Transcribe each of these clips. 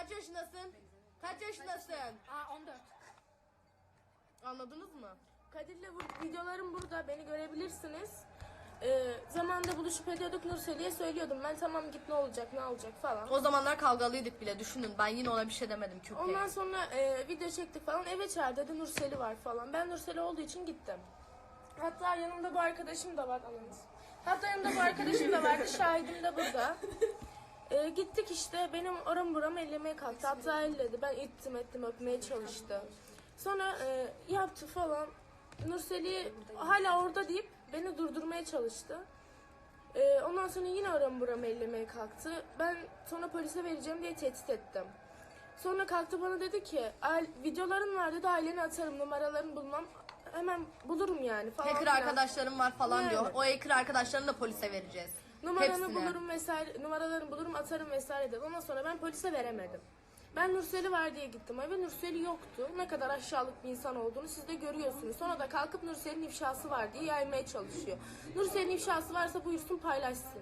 Kaç yaşındasın? Kaç yaşındasın? Aa 14. Anladınız mı? Kadir'le bu videolarım burada. Beni görebilirsiniz. Ee, zamanında buluşup ediyorduk Nurseli'ye söylüyordum. Ben tamam git ne olacak ne olacak falan. O zamanlar kavgalıydık bile düşünün. Ben yine ona bir şey demedim köpeğe. Ondan sonra e, video çektik falan. Eve çağır dedi Nurseli var falan. Ben Nurseli olduğu için gittim. Hatta yanımda bu arkadaşım da var ananız. Hatta yanımda bu arkadaşım da vardı. Şahidim de burada. E, gittik işte benim oram buram ellemeye kalktı. Hatta elledi. Ben ittim ettim öpmeye çalıştı. Sonra e, yaptı falan. Nurseli hala orada deyip beni durdurmaya çalıştı. Ee, ondan sonra yine oram buram ellemeye kalktı. Ben sonra polise vereceğim diye tehdit ettim. Sonra kalktı bana dedi ki "Ail- videoların var dedi aileni atarım numaralarını bulmam. Hemen bulurum yani falan. Hacker filan. arkadaşlarım var falan Yani. diyor. O hacker arkadaşlarını da polise vereceğiz. Numaranı Hepsine. bulurum vesaire, numaralarını bulurum atarım vesaire dedi. Ondan sonra ben polise veremedim. Ben Nurseli var diye gittim eve Nurseli yoktu. Ne kadar aşağılık bir insan olduğunu siz de görüyorsunuz. Sonra da kalkıp Nursel'in ifşası var diye yaymaya çalışıyor. Nursel'in ifşası varsa buyursun paylaşsın.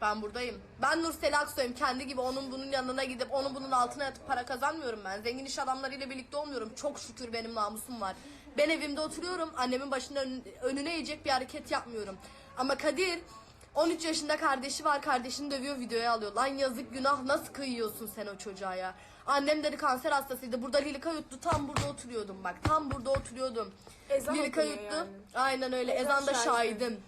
Ben buradayım. Ben Nursel Aksoy'um. Kendi gibi onun bunun yanına gidip onun bunun altına yatıp para kazanmıyorum ben. Zengin iş adamlarıyla birlikte olmuyorum. Çok şükür benim namusum var. Ben evimde oturuyorum. Annemin başının ön- önüne eğecek bir hareket yapmıyorum. Ama Kadir 13 yaşında kardeşi var. Kardeşini dövüyor videoya alıyor. Lan yazık günah nasıl kıyıyorsun sen o çocuğa ya. Annem dedi kanser hastasıydı. Burada Lilika yuttu. Tam burada oturuyordum bak. Tam burada oturuyordum. Ezan Lilika yuttu. yani. Aynen öyle. Ezan Ezan da şahidim.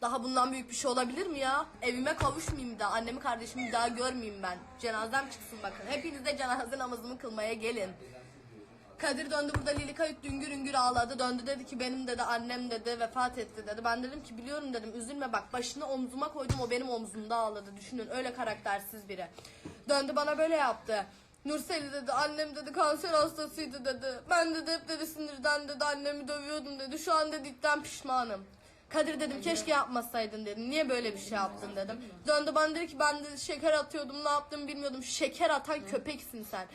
Daha bundan büyük bir şey olabilir mi ya? Evime kavuşmayayım da annemi kardeşimi daha görmeyeyim ben. Cenazem çıksın bakın. Hepiniz de cenaze namazımı kılmaya gelin. Kadir döndü burada Lilika üngür üngür üngür ağladı. Döndü dedi ki benim dedi annem dedi vefat etti dedi. Ben dedim ki biliyorum dedim üzülme bak başını omzuma koydum o benim omzumda ağladı. Düşünün öyle karaktersiz biri. Döndü bana böyle yaptı. Nurseli dedi annem dedi kanser hastasıydı dedi. Ben dedi hep dedi sinirden dedi annemi dövüyordum dedi. Şu an dedi itten pişmanım. Kadir dedim keşke yapmasaydın dedim. Niye böyle bir şey yaptın dedim. Döndü bana dedi ki ben dedi şeker atıyordum ne yaptığımı bilmiyordum. Şeker atan köpeksin sen.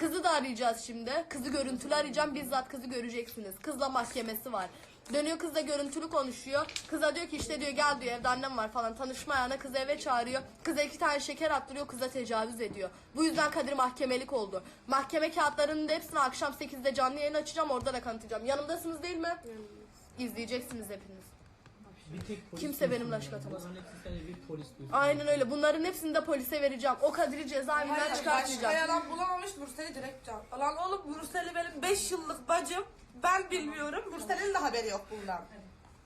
Kızı da arayacağız şimdi. Kızı görüntülü arayacağım. Bizzat kızı göreceksiniz. Kızla mahkemesi var. Dönüyor kızla görüntülü konuşuyor. Kıza diyor ki işte diyor gel diyor evde annem var falan. Tanışma ayağına kızı eve çağırıyor. Kıza iki tane şeker attırıyor. Kıza tecavüz ediyor. Bu yüzden Kadir mahkemelik oldu. Mahkeme kağıtlarının da hepsini akşam 8'de canlı yayın açacağım. Orada da kanıtlayacağım. Yanımdasınız değil mi? İzleyeceksiniz hepiniz. Bir tek polis Kimse benimle yani. atamaz. Bunların bir polis. Aynen öyle. Bunların hepsini de polise vereceğim. O Kadir'i cezaevinden Hayır, başka çıkartmayacağım. yalan bulamamış Nursel'i direkt can. Lan oğlum Nursel'i benim 5 yıllık bacım. Ben bilmiyorum. Nursel'in de haberi yok bundan.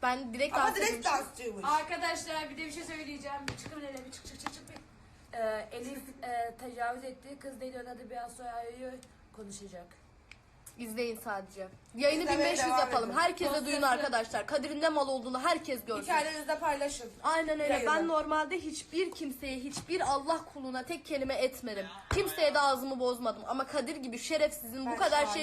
Ben direkt Ama dans direkt etmişim. dansçıymış. Arkadaşlar bir de bir şey söyleyeceğim. Çıkın hele bir çık çık çık çık. bir. Ee, Eliz e, tecavüz etti. Kız ona da biraz sonra arıyor konuşacak. İzleyin sadece. Yayını İzlemeye 1500 devam yapalım. edin. Herkese duyun arkadaşlar. Kadir'in ne mal olduğunu herkes görsün. Hikayenizde paylaşın. Aynen öyle. Yayını. Ben normalde hiçbir kimseye, hiçbir Allah kuluna tek kelime etmedim. Kimseye de ağzımı bozmadım. Ama Kadir gibi şerefsizin bu Ben kadar şey